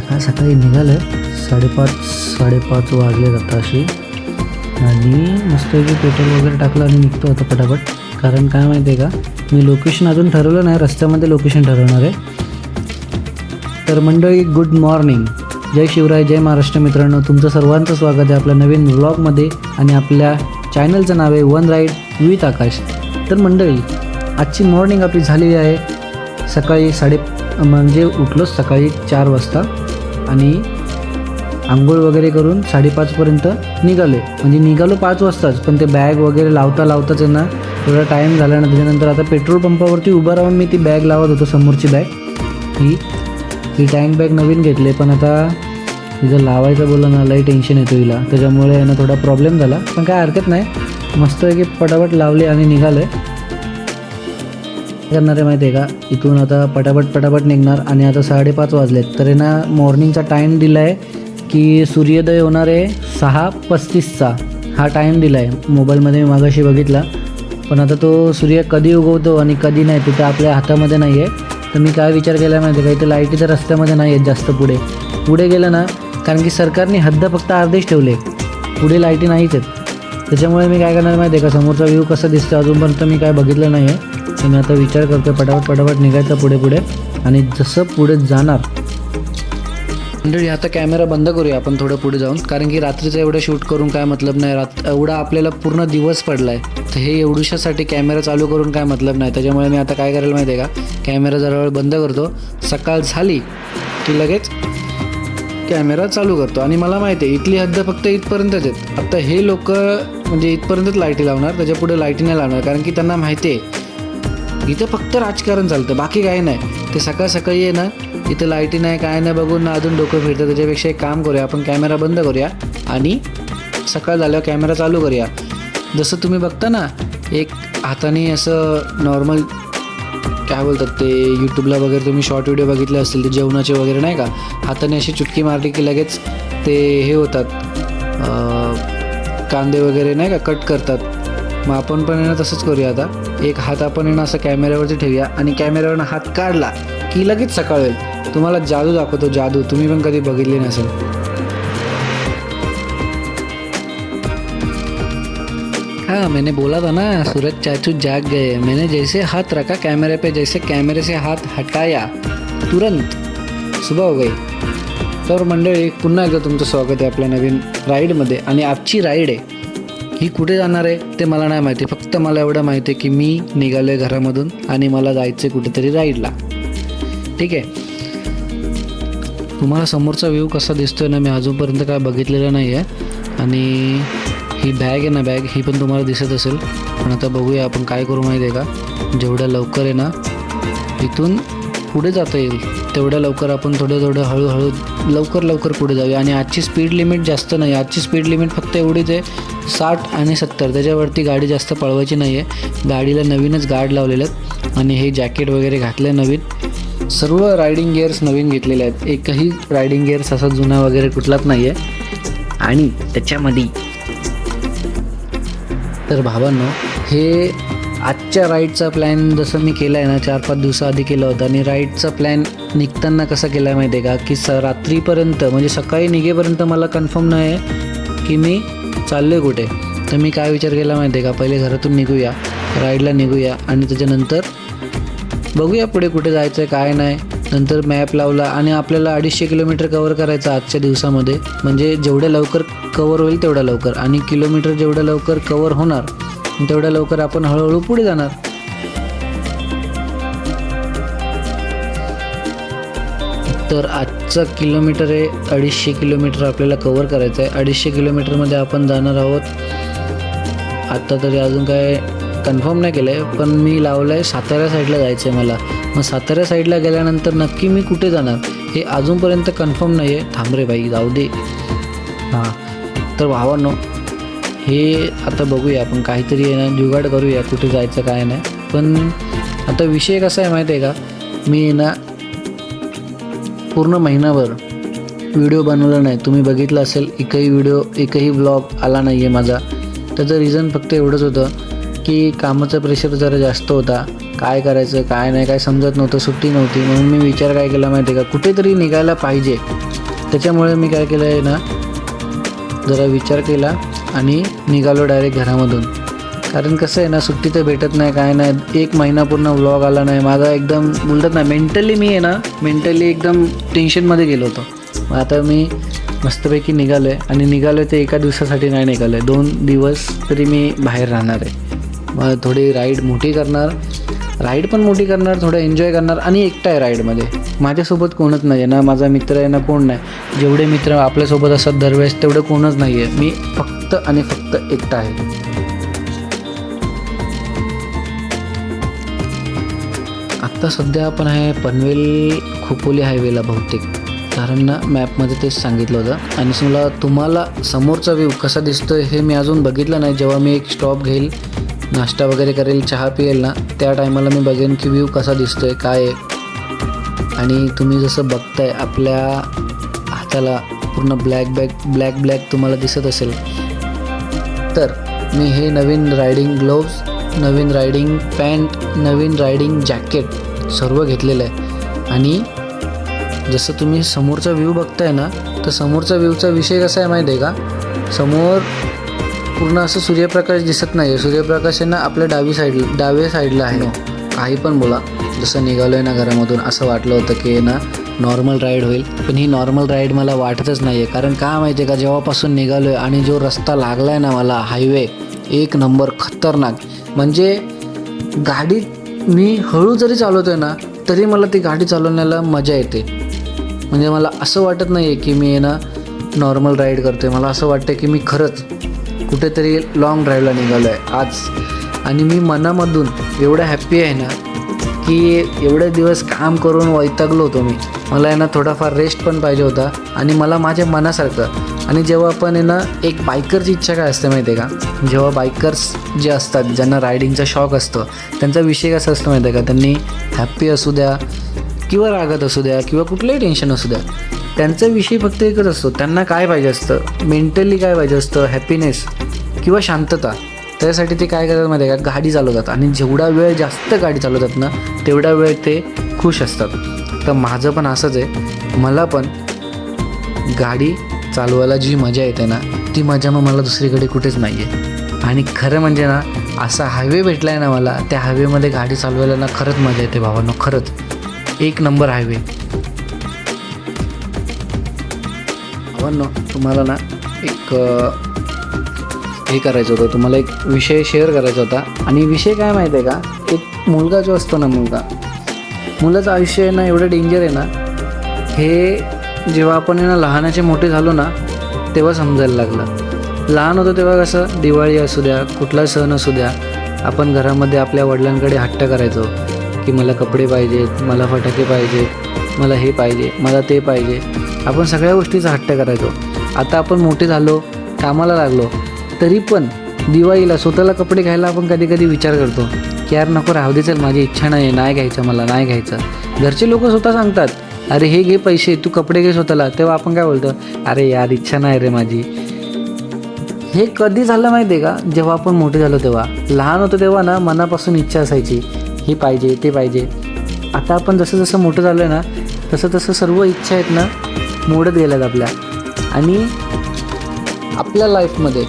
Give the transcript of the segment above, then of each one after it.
सकाळी निघालं. साडेपाच साडेपाच वाजले जातं अशी आणि मस्तपैकी पेट्रोल वगैरे टाकलं आणि निघतो आता पटापट. कारण काय माहिती आहे का? मी लोकेशन अजून ठरवलं नाही. रस्त्यामध्ये लोकेशन ठरवणार आहे. तर मंडळी गुड मॉर्निंग जय शिवराय जय महाराष्ट्र मित्रांनो. तुमचं सर्वांचं स्वागत आहे आपल्या नवीन व्लॉगमध्ये आणि आपल्या चॅनलचं नाव आहे वन राईड विथ आकाश तर मंडळी आजची मॉर्निंग आपली झालेली आहे. सकाळी साडे म्हणजे उठलो सकाळी चार वाजता आणि आंघोळ वगैरे करून साडेपाचपर्यंत निघाले. म्हणजे निघालो पाच वाजताच पण ते बॅग वगैरे लावता लावताच त्यांना थोडा टाईम झाला ना त्याच्यानंतर आता पेट्रोल पंपावरती उभं राहून मी ती बॅग लावत होतो समोरची बॅग ही ही टँक बॅग नवीन घेतली पण आता तिचं लावायचं बोललं ना लई टेन्शन येतो हिला त्याच्यामुळे यांना थोडा प्रॉब्लेम झाला. पण काय हरकत नाही. मस्त की पटापट लावले आणि निघाले. करणार आहे माहिती आहे का? इथून आता पटापट पटापट निघणार आणि आता साडेपाच वाजलेत. तर यांना ना मॉर्निंगचा टाईम दिला आहे की सूर्योदय होणार आहे सहा पस्तीसचा. हा टाईम दिला आहे मोबाईलमध्ये मी मागाशी बघितला. पण आता तो सूर्य कधी उगवतो आणि कधी नाही तिथं आपल्या हातामध्ये नाही आहे तर मी काय विचार केला माहिती आहे का? इथे लाईटी तर रस्त्यामध्ये नाही आहेत जास्त पुढे. पुढे गेलं ना कारण की सरकारने हद्द फक्त अर्धेच ठेवले. पुढे लाईटी नाहीच आहेत त्याच्यामुळे मी काय करणार माहिती आहे का? समोरचा व्ह्यू कसा दिसतो अजूनपर्यंत मी काय बघितलं नाही आहे मी आता विचार करतो पटापट पटापट निघायचं पुढे पुढे. आणि जसं पुढे जाणार. मंडळी आता कॅमेरा बंद करूया आपण थोडं पुढे जाऊन. कारण की रात्रीचं एवढं शूट करून काय मतलब नाही. रात एवढा आपल्याला पूर्ण दिवस पडला आहे तर हे एवढूशासाठी कॅमेरा चालू करून काय मतलब नाही. त्याच्यामुळे मी आता काय करायला माहिती आहे का? कॅमेरा जरा वेळ बंद करतो. सकाळ झाली की लगेच कॅमेरा चालू करतो. आणि मला माहिती आहे इथली हद्द फक्त इथपर्यंतच आहेत. आता हे लोक म्हणजे इथपर्यंतच लाईटी लावणार त्याच्या पुढे लाईटी नाही लावणार. कारण की त्यांना माहिती आहे इथं फक्त राजकारण चालतं बाकी काही नाही. ते सकाळ सकाळी आहे ना इथं लाईटी नाही काय नाही बघून ना अजून डोकं फिरतं. त्याच्यापेक्षा एक काम करूया आपण कॅमेरा बंद करूया आणि सकाळ झाल्यावर कॅमेरा चालू करूया. जसं तुम्ही बघता ना एक हाताने असं नॉर्मल काय बोलतात ते यूट्यूबला वगैरे तुम्ही शॉर्ट व्हिडिओ बघितले असतील ते जेवणाचे वगैरे नाही का? हाताने अशी चुटकी मारली की लगेच ते हे होतात. कांदे वगैरे नाही का कट करतात. मग आपण पण येणं तसंच करूया आता. एक हात आपण येणं असं कॅमेऱ्यावरती ठेवूया आणि कॅमेऱ्यावरनं हात काढला की लगेच सकाळ होईल. तुम्हाला जादू दाखवतो जादू. तुम्ही पण कधी बघितली नसेल. हाँ मैंने बोला था ना सूरज चाचू जाग गए। मैंने जैसे हाथ रखा कैमरे पे जैसे कैमरे से हाथ हटाया तुरंत सुबह हो गई। तर मंडळी पुन्हा एकदा तुमचं स्वागत आहे आपल्या नवीन राईडमध्ये. आणि आजची राईड आहे ही कुठे जाणार आहे ते मला नाही माहिती. फक्त मला एवढं माहिती आहे की मी निघालो आहे घरामधून आणि मला जायचं आहे कुठेतरी राईडला. ठीक आहे? तुम्हाला समोरचा व्ह्यू कसा दिसतोय ना मी अजूनपर्यंत काय बघितलेलं नाही आहे आणि ही बॅग आहे ना बॅग ही पण तुम्हाला दिसत असेल. पण आता बघूया आपण काय करू माहिती आहे का? जेवढ्या लवकर आहे ना इथून पुढे जाता येईल तेवढ्या लवकर आपण थोडं थोडं हळूहळू लवकर लवकर पुढे जाऊया. आणि आजची स्पीड लिमिट जास्त नाही. आजची स्पीड लिमिट फक्त एवढीच आहे साठ आणि सत्तर. त्याच्यावरती गाडी जास्त पळवायची नाही आहे गाडीला नवीनच गार्ड लावलेले आहेत. आणि हे जॅकेट वगैरे घातलं नवीन. सर्व रायडिंग गिअर्स नवीन घेतलेले आहेत. एकही रायडिंग गिअर्स असा जुना वगैरे कुठलाच नाही आहे आणि त्याच्यामध्ये तर भावांनो हे आजच्या राईडचा प्लॅन जसं मी केला आहे ना चार पाच दिवसाआधी केला होता आणि राईडचा प्लॅन निघताना कसा केला आहे माहिती आहे का? की स रात्रीपर्यंत म्हणजे सकाळी निघेपर्यंत मला कन्फर्म नाही आहे की मी चाललो आहे कुठे. तर मी काय विचार केला माहिती आहे का? पहिले घरातून निघूया राईडला निघूया आणि त्याच्यानंतर बघूया पुढे कुठे जायचं आहे काय नाही. नंतर मॅप लावला आणि आपल्याला अडीचशे किलोमीटर कवर करायचं आजच्या दिवसामध्ये. म्हणजे जेवढ्या लवकर कवर होईल तेवढ्या लवकर. आणि किलोमीटर जेवढ्या लवकर कवर होणार तेवढ्या लवकर आपण हळूहळू पुढे जाणार. तर आजचा किलोमीटर आहे अडीचशे किलोमीटर आपल्याला कवर करायचं आहे अडीचशे किलोमीटरमध्ये आपण जाणार आहोत. आत्ता तरी अजून काय कन्फर्म नाही केलं आहे पण मी लावलं आहे सातारा साईडला जायचं आहे मला. मग सातारा साईडला गेल्यानंतर नक्की मी कुठे जाणार हे अजूनपर्यंत कन्फर्म नाही आहे थांब रे बाई जाऊ दे. हां. तर भावांनो हे आता बघूया आपण काहीतरी आहे ना जुगाड करूया कुठे जायचं काय नाही. पण आता विषय कसा आहे माहिती आहे का? मी ना पूर्ण महिनाभर व्हिडिओ बनवला नाही. तुम्ही बघितलं असेल एकही व्हिडिओ एकही ब्लॉग आला नाही आहे माझा. त्याचं रिझन फक्त एवढंच होतं की कामाचं प्रेशर जरा जास्त होता. काय करायचं काय नाही काय समजत नव्हतं सुट्टी नव्हती. म्हणून मी विचार काय केला माहिती आहे का? कुठेतरी निघायला पाहिजे. त्याच्यामुळे मी काय केलं आहे ना जरा विचार केला आणि निघालो डायरेक्ट घरामधून. कारण कसं आहे ना सुट्टी तर भेटत नाही काय नाही. एक महिना पूर्ण व्लॉग आला नाही. माझा एकदम बोलतात ना मेंटली मी आहे ना मेंटली एकदम टेन्शनमध्ये गेलो होतो. मग आता मी मस्तपैकी निघालो आहे आणि निघालो ते एका दिवसासाठी नाही निघालो आहे दोन दिवस तरी मी बाहेर राहणार आहे. मग थोडी राईड मोठी करणार. राईड पण मोठी करणार थोडं एन्जॉय करणार आणि एकटा आहे राईडमध्ये माझ्यासोबत कोणच नाही आहे ना माझा मित्र आहे ना कोण नाही. जेवढे मित्र आपल्यासोबत असतात दरवेळेस तेवढं कोणच नाही आहे मी फक्त आणि फक्त एकटा आहे. आत्ता सध्या आपण आहे पनवेल खोपोली हायवेला बहुतेक. कारण ना मॅपमध्ये तेच सांगितलं होतं. आणि मला तुम्हाला समोरचा व्ह्यू कसा दिसतोय हे मी अजून बघितलं नाही. जेव्हा मी एक स्टॉप घेईल नाश्ता वगैरे करेल चहा पिएल ना त्या टायमाला मी बघेन की व्ह्यू कसा दिसतो आहे काय आहे. आणि तुम्ही जसं बघताय आपल्या हाताला पूर्ण ब्लॅक बॅक ब्लॅक ब्लॅक तुम्हाला दिसत असेल. तर मी हे नवीन रायडिंग ग्लोव्ज नवीन रायडिंग पॅन्ट नवीन रायडिंग जॅकेट सर्व घेतलेलं आहे. आणि जसं तुम्ही समोरचा व्ह्यू बघताय ना तर समोरचा व्ह्यूचा विषय कसा आहे माहिती आहे का? समोर पूर्ण असं सूर्यप्रकाश दिसत नाही आहे सूर्यप्रकाश आहे ना आपल्या डावी साईडला डाव्या साईडला आहे. काही पण बोला. जसं निघालो आहे ना घरामधून असं वाटलं होतं की ना नॉर्मल राईड होईल. पण ही नॉर्मल राईड मला वाटतच नाही आहे कारण का माहिती आहे का जेव्हापासून निघालो आहे आणि जो रस्ता लागला आहे ना मला हायवे एक नंबर खतरनाक. म्हणजे गाडी मी हळू जरी चालवतो आहे ना तरी मला ती गाडी चालवण्याला मजा येते. म्हणजे मला असं वाटत नाही आहे की मी आहे ना नॉर्मल राईड करतो आहे मला असं वाटतं की मी खरंच कुठेतरी लाँग ड्राईव्हला निघालो आहे आज. आणि मी मनामधून एवढं हॅप्पी आहे ना की एवढे दिवस काम करून वैतागलो होतो मी. मला आहे ना थोडाफार रेस्ट पण पाहिजे होता आणि मला माझ्या मनासारखं. आणि जेव्हा आपण आहे ना एक बायकरची इच्छा काय असते माहिती आहे का? जेव्हा बायकर्स जे असतात ज्यांना रायडिंगचा शॉक असतो त्यांचा विषय कसा असतो माहिती आहे का? त्यांनी हॅप्पी असू द्या किंवा रागत असू द्या किंवा कुठलंही टेन्शन असू द्या. त्यांचा विषय फक्त एकच असतो. त्यांना काय पाहिजे असतं? मेंटली काय पाहिजे असतं? हॅपीनेस किंवा शांतता? त्यासाठी ते काय करतात माहिती आहे का? गाडी चालवतात. आणि जेवढा वेळ जास्त गाडी चालवतात ना तेवढा वेळ ते खुश असतात. तर माझं पण असंच आहे. मला पण गाडी चालवायला जी मजा येते ना ती मजा मग मला दुसरीकडे कुठेच नाही आहे आणि खरं म्हणजे ना असा हायवे भेटला आहे ना मला त्या हायवेमध्ये गाडी चालवायला ना खरंच मजा येते भावांनो खरंच. एक नंबर हायवे भावांनो तुम्हाला ना एक हे करायचं होतं तुम्हाला एक विषय शेअर करायचा होता. आणि विषय काय माहिती आहे का? एक मुलगा जो असतो ना मुलगा मुलाचं आयुष्य आहे ना एवढं डेंजर आहे ना हे जेव्हा आपण आहे ना लहानाचे मोठे झालो ना तेव्हा समजायला लागलं. लहान होतं तेव्हा कसं दिवाळी असू द्या कुठला सण असू द्या आपण घरामध्ये आपल्या वडिलांकडे हट्ट करायचो की मला कपडे पाहिजेत मला फटाके पाहिजेत मला हे पाहिजे मला ते पाहिजे. आपण सगळ्या गोष्टीचा हट्ट करायचो. आता आपण मोठे झालो कामाला लागलो तरी पण दिवाळीला स्वतःला कपडे घ्यायला आपण कधी कधी विचार करतो की यार नको राहू दे चल माझी इच्छा नाही आहे नाही घ्यायचं मला नाही घ्यायचं. घरचे लोक स्वतः सांगतात अरे हे घे पैसे तू कपडे घे स्वतःला. तेव्हा आपण काय बोलतो अरे यार इच्छा नाही रे माझी. हे कधी झालं माहिती आहे का? जेव्हा आपण मोठे झालो तेव्हा. लहान होतो तेव्हा ना मनापासून इच्छा असायची हे पाहिजे ते पाहिजे. आता आपण जसं जसं मोठं झालो आहे ना तसं तसं सर्व इच्छा आहेत ना मोडत गेल्यात आपल्या. आणि आपल्या लाईफमध्ये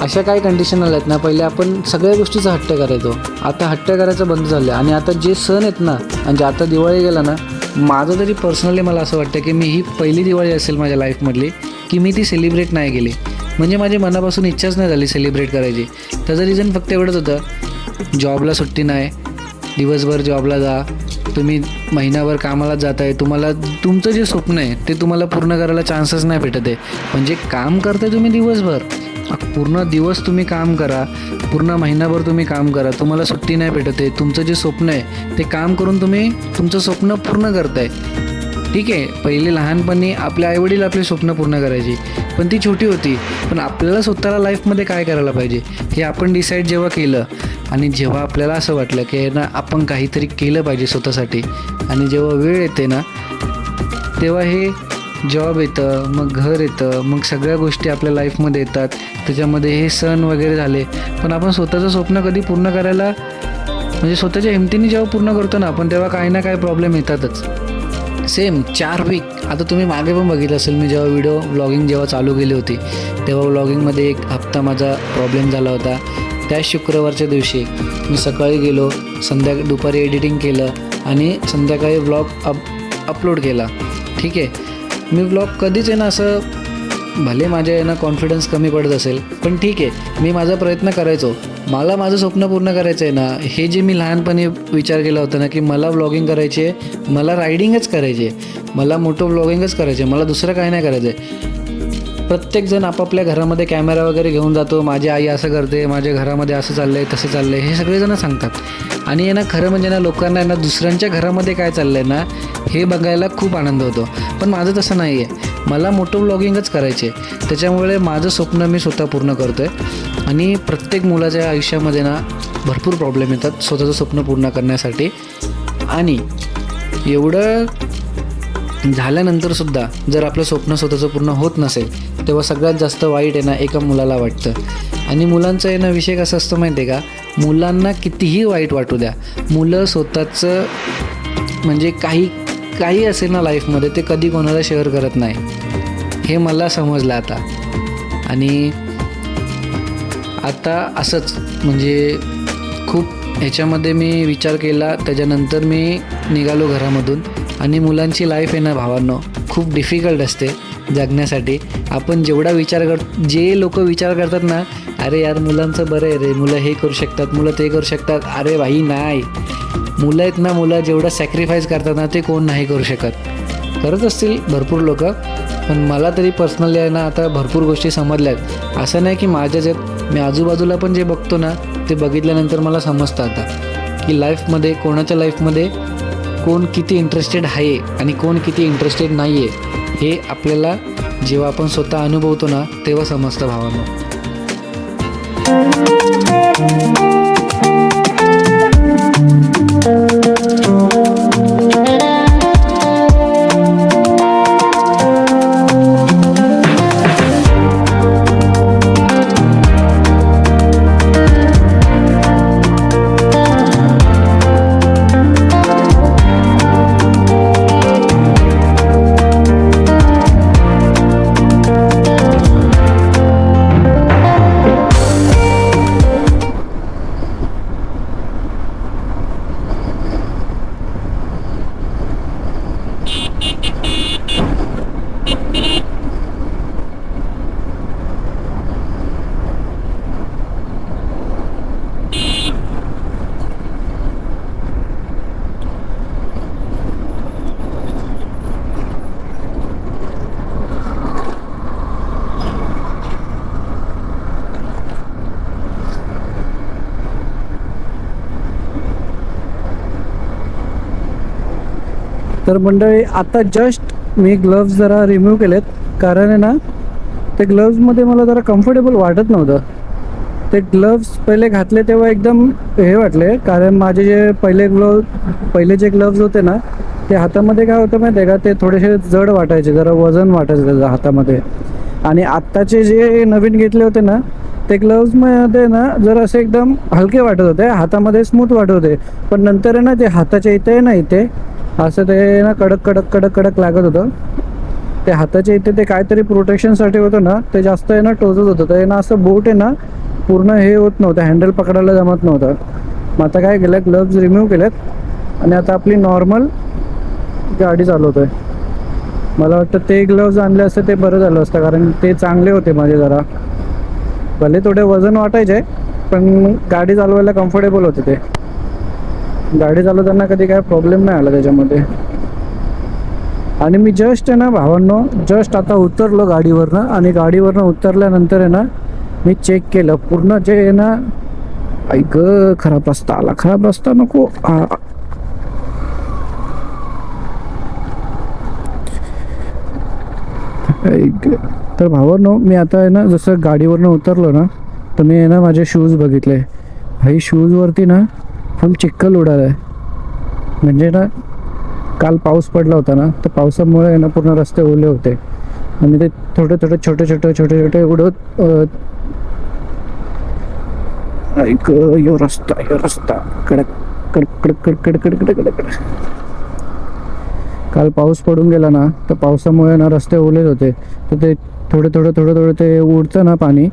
अशा काही कंडिशन आल्या आहेत ना पहिले आपण सगळ्या गोष्टीचा हट्ट करायचो. आता हट्ट करायचं बंद झालं आणि आता जे सण आहेत ना म्हणजे आता दिवाळी गेला ना माझं तरी पर्सनली मला असं वाटतं की मी ही पहिली दिवाळी असेल माझ्या लाईफमधली की मी ती सेलिब्रेट नाही केली. म्हणजे माझी मनापासून इच्छाच नाही झाली सेलिब्रेट करायची. त्याचं रिझन फक्त एवढंच होतं जॉबला सुट्टी नाही दिवसभर जॉबला जा तुम्ही महिनाभर कामाला जात आहे तुम्हाला तुमचं जे स्वप्न आहे ते तुम्हाला पूर्ण करायला चान्सच नाही भेटत आहे. म्हणजे काम करताय तुम्ही दिवसभर. पूर्ण दिवस तुम्ही काम करा पूर्ण महिनाभर तुम्ही काम करा तुम्हाला सुट्टी नाही भेटत आहे. तुमचं जे स्वप्न आहे ते काम करून तुम्ही तुमचं स्वप्न पूर्ण करताय. ठीक आहे पहिले लहानपणी आपले आईवडील आपले स्वप्न पूर्ण करायची पण ती छोटी होती. पण आपल्याला स्वतःला लाईफमध्ये काय करायला पाहिजे हे आपण डिसाईड जेव्हा केलं आणि जेव्हा आपल्याला असं वाटलं की ना आपण काहीतरी केलं पाहिजे स्वतःसाठी आणि जेव्हा वेळ येते ना तेव्हा हे जॉब येतं मग घर येतं मग सगळ्या गोष्टी आपल्या लाईफमध्ये येतात. त्याच्यामध्ये हे सण वगैरे झाले पण आपण स्वतःचं स्वप्न कधी पूर्ण करायला म्हणजे स्वतःच्या हिमतीने जेव्हा पूर्ण करतो ना आपण तेव्हा काही ना काही प्रॉब्लेम येतातच. सेम चार वीक आता तुम्ही मागे पण बघितलं असेल मी जेव्हा व्हिडिओ ब्लॉगिंग जेव्हा चालू केली होती तेव्हा ब्लॉगिंगमध्ये एक हप्ता माझा प्रॉब्लेम झाला होता. त्या शुक्रवारच्या दिवशी मी सकाळी गेलो संध्या दुपारी एडिटिंग केलं आणि संध्याकाळी ब्लॉग अप अपलोड केला. ठीक आहे? मी ब्लॉग कधीच आहे ना असं भले माझ्या यांना कॉन्फिडन्स कमी पडत असेल पण ठीक आहे मी माझा प्रयत्न करायचो. मला माझं स्वप्न पूर्ण करायचं आहे ना हे जे मी लहानपणी विचार केला होता ना की मला व्लॉगिंग करायची आहे मला रायडिंगच करायची आहे मला मोठं व्लॉगिंगच करायचं आहे मला दुसरं काही नाही करायचं आहे प्रत्येकजण आपापल्या घरामध्ये कॅमेरा वगैरे घेऊन जातो माझी आई असं करते माझ्या घरामध्ये असं चाललं आहे तसं चाललं आहे हे सगळेजण सांगतात. आणि यांना ना खरं म्हणजे ना लोकांना आहे ना दुसऱ्यांच्या घरामध्ये काय चाललं आहे ना हे बघायला खूप आनंद होतो. पण माझं तसं नाही आहे मला मोठं ब्लॉगिंगच करायचे त्याच्यामुळे माझं स्वप्न मी स्वतः पूर्ण करतो आहे आणि प्रत्येक मुलाच्या आयुष्यामध्ये ना भरपूर प्रॉब्लेम येतात स्वतःचं स्वप्न पूर्ण करण्यासाठी. आणि एवढं झाल्यानंतरसुद्धा जर आपलं स्वप्न स्वतःचं पूर्ण होत नसेल तेव्हा सगळ्यात जास्त वाईट आहे ना एका मुलाला वाटतं. आणि मुलांचा आहे ना विषय कसा असतो माहिती आहे का? मुलांना कितीही वाईट वाटू द्या मुलं स्वतःचं म्हणजे काही काही असेल ना लाईफमध्ये ते कधी कोणाला शेअर करत नाही. हे मला समजलं आता. आणि आता असंच म्हणजे खूप ह्याच्यामध्ये मी विचार केला त्याच्यानंतर मी निघालो घरामधून. आणि मुलांची लाईफ आहे ना भावांनो खूप डिफिकल्ट असते. जगण्यासाठी. आपण जेवढा विचार कर जे लोक विचार करतात ना अरे यार मुलांचं बरं आहे रे मुलं हे करू शकतात मुलं ते करू शकतात. अरे भाई नाही. मुलं आहेत ना मुलं जेवढं सॅक्रिफाईस करतात ना ते कोण नाही करू शकत. करत असतील भरपूर लोक पण मला तरी पर्सनली आहे ना आता भरपूर गोष्टी समजल्या आहेत असं नाही की माझ्या जे मी आजूबाजूला पण जे बघतो ना ते बघितल्यानंतर मला समजतं आता. की लाईफमध्ये कोणाच्या लाईफमध्ये कोण किती इंटरेस्टेड आहे आणि कोण किती इंटरेस्टेड नाही आहे हे आपल्याला जेव्हा आपण स्वतः अनुभवतो ना तेव्हा समजतं भावांनो. तर मंडळी आता जस्ट मी ग्लव्ज जरा रिमूव्ह केलेत. कारण आहे ना ते ग्लव्जमध्ये मला जरा कम्फर्टेबल वाटत नव्हतं. ते ग्लव्ज पहिले घातले तेव्हा एकदम हे वाटले. कारण माझे जे पहिले ग्लव पहिले जे ग्लव्ज होते ना ते हातामध्ये काय होतं माहिती आहे का? ते थोडेसे जड वाटायचे जरा वजन वाटायचं त्याचं हातामध्ये. आणि आत्ताचे जे नवीन घेतले होते ना ते ग्लव्जमध्ये ना जर असे एकदम हलके वाटत होते. हातामध्ये स्मूथ वाटत होते. पण नंतर आहे ना ते हाताच्या इथे ना इथे असं ते ना कडक कडक कडक कडक लागत होतं. ते हाताच्या इथे ते काहीतरी प्रोटेक्शनसाठी होतं ना ते जास्त आहे ना टोचत होतं. तर ना असं बोट आहे ना पूर्ण हे होत नव्हतं हँडल पकडायला जमत नव्हतं. मग आता काय केलं ग्लव्ज रिमूव्ह केलेत. आणि आता आपली नॉर्मल गाडी चालवतोय मला वाटतं ते ग्लव्ज आणले असते ते बरं झालं असतं कारण ते चांगले होते माझे जरा. भले थोडे वजन वाटायचे पण गाडी चालवायला कम्फर्टेबल होते ते. गाडी चालवताना कधी काय प्रॉब्लेम नाही आला त्याच्यामध्ये. आणि मी जस्ट आहे ना भावांनो जस्ट आता उतरलो गाडीवरनं आणि गाडीवरनं उतरल्यानंतर आहे ना मी चेक केलं. पूर्ण जे आहे ना ऐक खराब रस्ता आला. खराब रस्ता नको. ऐक. तर भावांनो मी आता आहे ना जसं गाडीवरनं उतरलो ना तर मी आहे ना माझे शूज बघितले. भाई शूजवरती ना फुल चिखल उडाला आहे म्हणजे ना काल पाऊस पडला होता ना तर पावसामुळे ना पूर्ण रस्ते ओले होते. आणि ते थोडे थोडे छोटे छोटे छोटे छोटे उडत ऐक यो रस्ता यो रस्ता. कडक कडक कडक कडक कडक कडक कडक. काल पाऊस पडून गेला ना तर पावसामुळे ना रस्ते ओलेच होते. तर ते थोडे थोडे थोडे थोडे ते उडतं ना पाणी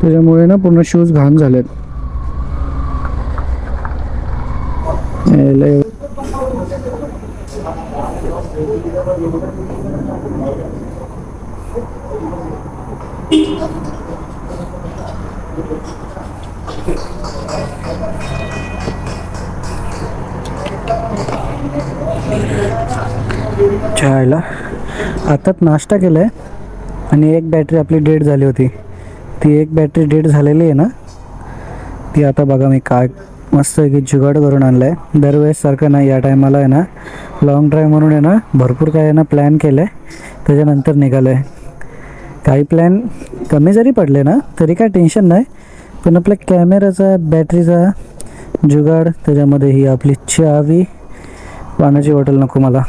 त्याच्यामुळे ना पूर्ण शूज घाण झालेत. चहायला आताच नाश्ता केला आहे आणि एक बॅटरी आपली डेट झाली होती. ती एक बॅटरी डेट झालेली आहे ना? ती आता बघा मी काय मस्त जुगाड करून आणलं आहे दरवेळेस सारखं नाही या टायमाला आहे ना लॉंग ड्राईव्ह म्हणून आहे ना भरपूर काय आहे ना प्लॅन केलं आहे त्याच्यानंतर निघालं आहे काही प्लॅन कमी जरी पडले ना तरी काय टेन्शन नाही. पण आपल्या कॅमेराचा बॅटरीचा जुगाड त्याच्यामध्ये ही आपली चावी पाण्याची बॉटल नको मला.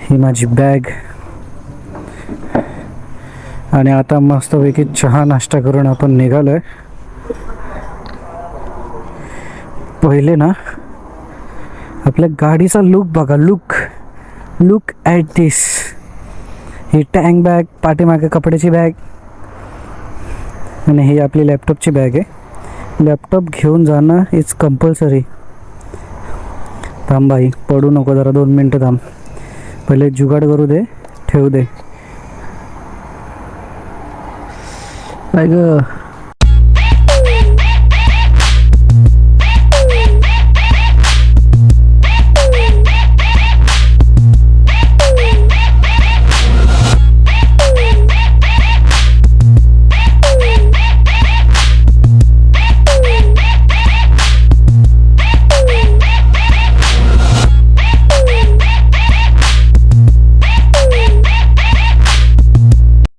ही माझी बॅग आणि आता मस्तपैकी चहा नाश्ता करून आपण निघालो आहे पहिले ना आपल्या गाडीचा लुक बघा लुक लुक ॲट दिस ही टँक बॅग पाठीमागे कपड्याची बॅग आणि ही आपली लॅपटॉपची बॅग आहे. लॅपटॉप घेऊन जाणं इज कंपल्सरी थांब बाई पडू नको जरा दोन मिनटं थांब. पहिले जुगाड करू दे ठेवू दे. काय गं.